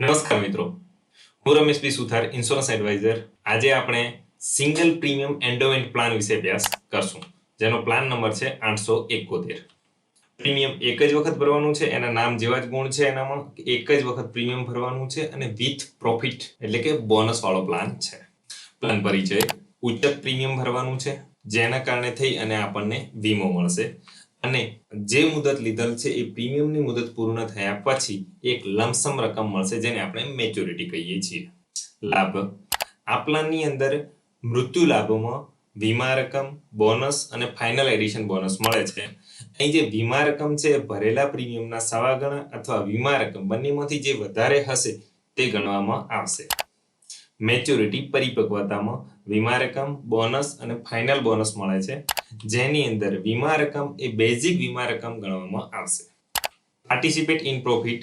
નમસ્કાર મિત્રો. હું Ramesh B Suthar insurance advisor આજે આપણે સિંગલ પ્રીમિયમ એન્ડોમેન્ટ પ્લાન વિશે અભ્યાસ કરશું. જેનો પ્લાન નંબર છે આઠસો એકોતેર. પ્રીમિયમ એક જ વખત ભરવાનું છે, એના નામ જેવા જ ગુણ છે એનામાં. એક જ વખત પ્રીમિયમ ભરવાનું છે અને વિથ પ્રોફિટ એટલે કે બોનસ વાળો પ્લાન છે. પ્લાન પરિચય. ઉચ્ચ પ્રીમિયમ ભરવાનું છે, જેના કારણે થઈ અને આપણને વીમો મળશે. અને જે મુદત લીધેલ છે એ પ્રીમિયમની મુદત પૂર્ણ થયા પછી એક લમસમ રકમ મળશે જેને આપણે મેચ્યોરિટી કહીએ છીએ. લાભ. આ પ્લાનની અંદર મૃત્યુ લાભોમાં વીમા રકમ, બોનસ અને ફાઇનલ એડિશન બોનસ મળે છે. અહીં જે વીમા રકમ છે ભરેલા પ્રીમિયમના સવા ગણા અથવા વીમા રકમ બંનેમાંથી જે વધારે હશે તે ગણવામાં આવશે. મેચ્યોરિટી પરિપક્વતામાં વીમા રકમ, બોનસ અને ફાઇનલ બોનસ મળે છે. જેની અંદર વીમા રકમ એ બેઝિક વીમા રકમ ગણવામાં આવશે. પાર્ટિસિપેટ ઇન પ્રોફિટ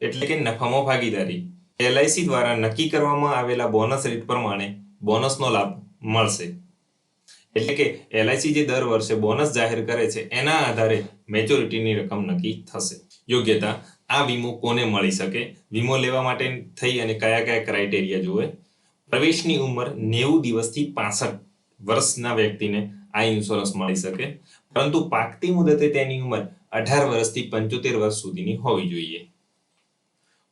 એટલે કે નફામાં ભાગીદારી. એલઆઈસી દ્વારા નક્કી કરવામાં આવેલા બોનસ રેટ પ્રમાણે બોનસનો લાભ મળશે. એટલે કે એલઆઈસી જે દર વર્ષે બોનસ જાહેર કરે છે, એના આધારે મેચ્યોરિટીની રકમ નક્કી થશે. યોગ્યતા, આ વીમો કોને મળી શકે, વીમો લેવા માટે થઈ અને કયા કયા ક્રાઇટેરિયા જોવે? પ્રવેશની ઉંમર નેવું દિવસથી પાસઠ વર્ષના વ્યક્તિને આ ઇન્સ્યોરન્સ મળી શકે. પરંતુ પાકતી મુદતે તેની ઉંમર અઢાર વર્ષથી પંચોતેર વર્ષ સુધીની હોવી જોઈએ.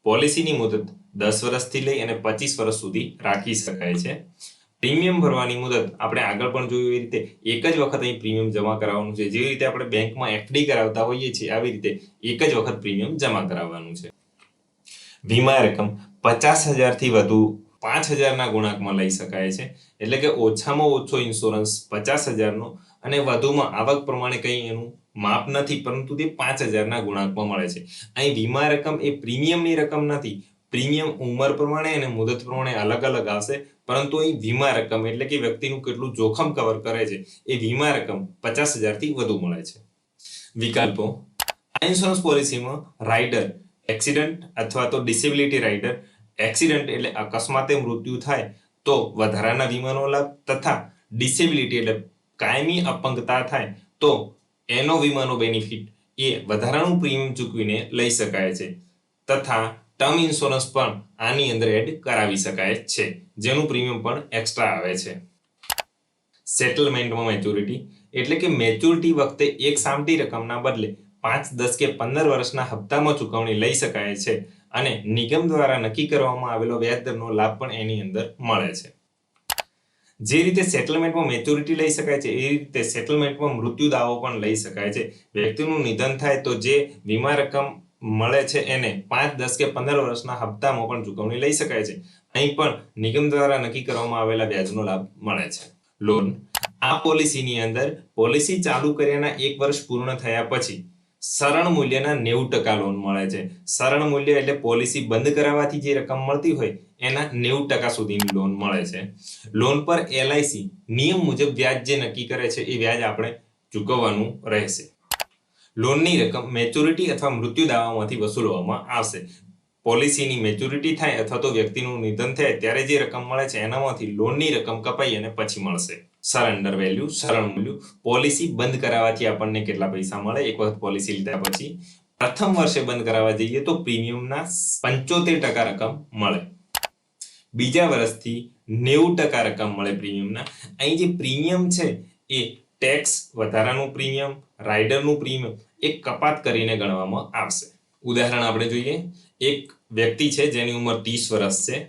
પોલિસીની મુદત દસ વર્ષથી લઈ અને પચીસ વર્ષ સુધી રાખી શકાય છે. પ્રીમિયમ ભરવાની મુદત આપણે આગળ પણ જોયું એ રીતે એક જ વખત અહીં પ્રીમિયમ જમા કરાવવાનું છે. જેવી રીતે આપણે બેંકમાં એફડી કરાવતા હોઈએ છીએ, આવી રીતે એક જ વખત પ્રીમિયમ જમા કરાવવાનું છે. વીમા રકમ પચાસ હજારથી વધુ પાંચ હજારના ગુણાંકમાં લઈ શકાય છે. એટલે કે ઓછામાં ઓછો ઇન્સ્યોરન્સ પચાસ હજારનો અને વધુમાં આવક પ્રમાણે કંઈ એનું માપ નથી, પરંતુ તે પાંચ હજારના ગુણાંકમાં મળે છે. અહીં વીમા રકમ એ પ્રીમિયમની રકમ નથી. પ્રીમિયમ ઉંમર પ્રમાણે અને મુદત પ્રમાણે અલગ અલગ આવશે, પરંતુ અહીં વીમા રકમ એટલે કે વ્યક્તિનું કેટલું જોખમ કવર કરે છે, એ વીમા રકમ પચાસ હજારથી વધુ મળે છે. વિકલ્પો. આ ઇન્સ્યોરન્સ પોલિસીમાં રાઇડર એક્સિડન્ટ અથવા તો ડિસેબિલિટી રાઇડર એક્સિડન્ટ એટલે અકસ્માતે મૃત્યુ થાય તો વધારાના વીમાનો લાભ તથા ડિસેબિલિટી એટલે કાયમી અપંગતા થાય તો એનો વીમાનો બેનિફિટ એ વધારાનું પ્રીમિયમ ચૂકવીને લઈ શકાય છે. તથા ટર્મ ઇન્સ્યોરન્સ પણ આની અંદર એડ કરાવી શકાય છે, જેનું પ્રીમિયમ પણ એક્સ્ટ્રા આવે છે. સેટલમેન્ટમાં મેચ્યોરિટી એટલે કે મેચ્યોરિટી વખતે એક સામટી રકમના બદલે પાંચ, દસ કે પંદર વર્ષના હપ્તામાં ચૂકવણી લઈ શકાય છે. અને નિગમ દ્વારા નક્કી કરવામાં આવેલો વ્યાજદરનો લાભ પણ એની અંદર મળે છે. જે રીતે સેટલમેન્ટમાં મેચ્યોરિટી લઈ શકાય છે, એ રીતે સેટલમેન્ટમાં મૃત્યુ દાવો પણ લઈ શકાય છે. વ્યક્તિનું નિધન થાય તો જે વીમા રકમ મળે છે એને પાંચ, દસ કે પંદર વર્ષના હપ્તામાં પણ ચૂકવણી લઈ શકાય છે. અહીં પણ નિગમ દ્વારા નક્કી કરવામાં આવેલા વ્યાજનો લાભ મળે છે. લોન. આ પોલિસીની અંદર પોલિસી ચાલુ કર્યાના એક વર્ષ પૂર્ણ થયા પછી સરણ મૂલ્યના નેવું ટકા લોન મળે છે. સરળ મૂલ્ય એટલે પોલિસી બંધ કરાવવાથી જે રકમ મળતી હોય, એના નેવું ટકા સુધીની લોન મળે છે. લોન પર એલઆઈસી નિયમ મુજબ વ્યાજ જે નક્કી કરે છે, એ વ્યાજ આપણે ચૂકવવાનું રહેશે. લોનની રકમ મેચ્યોરિટી અથવા મૃત્યુ દાવામાંથી વસૂલવામાં આવશે. પોલિસીની મેચ્યોરિટી થાય અથવા તો વ્યક્તિનું નિધન થાય, ત્યારે જે રકમ મળે છે, એનામાંથી લોનની રકમ કપાઈ અને પછી મળશે. સરેન્ડર વેલ્યુ સરળ મૂલ્ય પોલિસી બંધ કરાવવાથી આપણને કેટલા પૈસા મળે? એક વખત પોલિસી લીધા પછી પ્રથમ વર્ષે બંધ કરાવવા જઈએ તો પ્રીમિયમના પંચોતેર ટકા રકમ મળે. બીજા વર્ષથી નેવું ટકા રકમ મળે પ્રીમિયમના. અહીં જે પ્રીમિયમ છે એ ટેક્સ વધારાનું પ્રીમિયમ રાઇડરનું પ્રીમિયમ, એ કપાત કરીને ગણવામાં આવશે. ઉદાહરણ આપણે જોઈએ. એક વ્યક્તિ છે જેની ઉંમર ત્રીસ વર્ષ છે.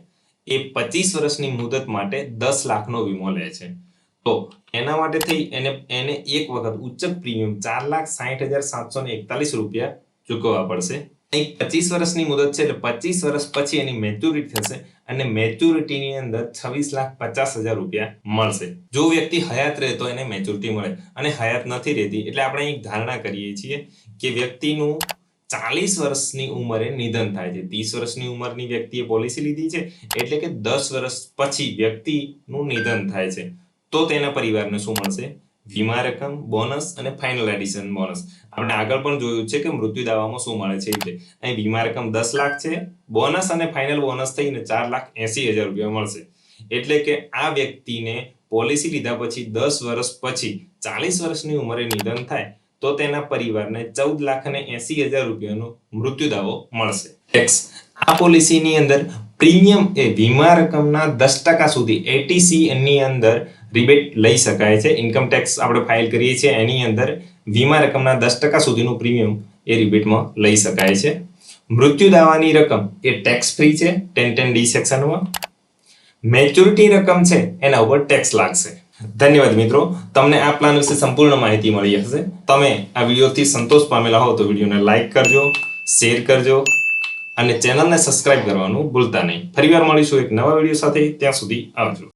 એ પચીસ વર્ષની મુદત માટે દસ લાખનો વીમો લે છે. તો એના માટે થઈ એને એને એક વખત ઉચ્ચક પ્રીમિયમ ચાર લાખ સાઠ હજાર સાતસો ને એકતાલીસ રૂપિયા ચૂકવવા પડશે. એક પચીસ વર્ષની મુદત છે એટલે પચીસ વર્ષ પછી એની મેચ્યુરિટી થશે અને મેચ્યુરિટીની અંદર છવ્વીસ લાખ પચાસ હજાર રૂપિયા મળશે. જો વ્યક્તિ હયાત રહે તો એને મેચ્યુરિટી મળે અને હયાત નથી રહેતી એટલે આપણે એક ધારણા કરીએ છીએ કે વ્યક્તિનું ચાલીસ વર્ષની ઉંમરે નિધન થાય છે. ત્રીસ વર્ષની ઉંમરની વ્યક્તિએ પોલિસી લીધી છે એટલે કે દસ વર્ષ પછી વ્યક્તિનું નિધન થાય છે. તો તેના પરિવારને શું મળશે? વીમા રકમ, બોનસ અને ફાઇનલ એડિશન બોનસ આપણે આગળ પણ જોયું છે કે મૃત્યુ દાવામાં શું મળે છે એટલે અહીં વીમા રકમ દસ લાખ છે, બોનસ અને ફાઇનલ બોનસ થઈને ચાર લાખ એસી હજાર રૂપિયા મળશે. એટલે કે આ વ્યક્તિને પોલિસી લીધા પછી દસ વર્ષ પછી, ચાલીસ વર્ષની ઉંમરે નિધન થાય, તો તેના પરિવારને ચૌદ લાખ અને એસી હજાર રૂપિયાનો મૃત્યુ દાવો મળશે. આ પોલિસીની અંદર પ્રીમિયમ એ વીમા રકમના દસ ટકા સુધી એટીસી એની અંદર રિબેટ લઈ શકાય છે. ઇન્કમ ટેક્સ આપણે ફાઇલ કરીએ છીએ, એની અંદર વીમા રકમના દસ ટકા સુધીનું પ્રીમિયમ એ રિબેટમાં લઈ શકાય છે. મૃત્યુ દાવાની રકમ એ ટેક્સ ફ્રી છે ટેન ટેન ડી સેક્શનમાં મેચ્યોરિટી રકમ છે, એના ઉપર ટેક્સ લાગશે. ધન્યવાદ મિત્રો, તમને આ પ્લાન વિશે સંપૂર્ણ માહિતી મળી હશે. તમે આ વિડીયોથી સંતોષ પામેલા હો તો વિડીયોને લાઇક કરજો શેર કરજો. અને ચેનલને સબસ્ક્રાઇબ કરવાનું ભૂલતા નહીં. ફરીવાર મળીશું એક નવા વીડિયો સાથે. ત્યાં સુધી આવજો.